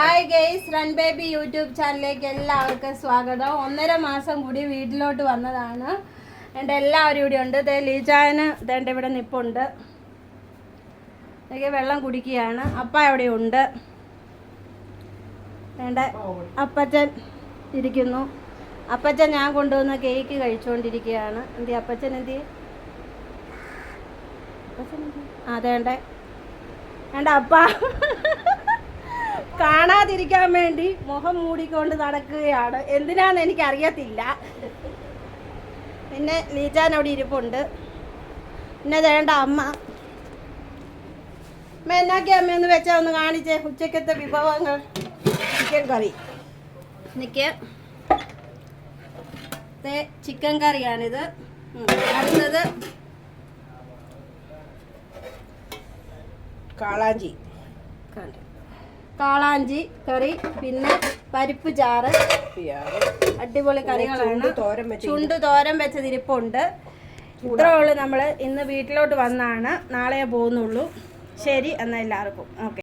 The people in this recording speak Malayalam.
Hi guys run baby YouTube ചാനലിലേക്ക് എല്ലാവർക്കും സ്വാഗതം. ഒന്നര മാസം കൂടി വീട്ടിലോട്ട് വന്നതാണ്. എന്റെ എല്ലാവരും ഇവിടെ ഉണ്ട്. ദേ ലീജാന് ദേണ്ട ഇവിടെ നിപ്പുണ്ട്. വെള്ളം കുടിക്കുകയാണ്. അപ്പ അവിടെ ഉണ്ട്. വേണ്ട അപ്പച്ചൻ ഇരിക്കുന്നു. അപ്പച്ചൻ ഞാൻ കൊണ്ടുവന്ന കേക്ക് കഴിച്ചുകൊണ്ടിരിക്കുകയാണ് എന്തി അപ്പച്ചൻ എന്തി അതേണ്ടേ വേണ്ട അപ്പ. കാണാതിരിക്കാൻ വേണ്ടി മുഖം മൂടിക്കൊണ്ട് നടക്കുകയാണ്. എന്തിനാന്ന് എനിക്ക് അറിയത്തില്ല പിന്നെ നീച്ചാൻ അവിടെ ഇരിപ്പുണ്ട്. പിന്നെ വേണ്ട അമ്മ. അമ്മ എന്നാക്കി അമ്മയൊന്ന് വെച്ചാൽ ഒന്ന് കാണിച്ചേ. ഉച്ചക്കത്തെ വിഭവങ്ങൾ. Chicken curry. എനിക്ക് ചിക്കൻ കറിയാണിത്. അടുത്തത് കാളാഞ്ചി. കണ്ടു. കാളാഞ്ചി കറി പിന്നെ പരിപ്പ് ചാറ് അടിപൊളി കറികളാണ്. ചുണ്ട് തോരൻ വെച്ചത് ഇരിപ്പുണ്ട്. ഇത്രേ ഉള്ളൂ നമ്മൾ ഇന്ന് വീട്ടിലോട്ട് വന്നാണ്. നാളെ പോകുന്നുള്ളൂ. ശരി എന്നാൽ എല്ലാവർക്കും. ഓക്കെ.